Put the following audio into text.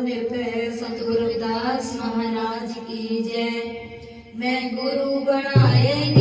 ਨਿਰਭੈ ਸਤਿਗੁਰ ਰਵਿਦਾਸ ਮਹਾਰਾਜ ਕੀ ਜੈ। ਮੈਂ ਗੁਰੂ ਬਣਾਏ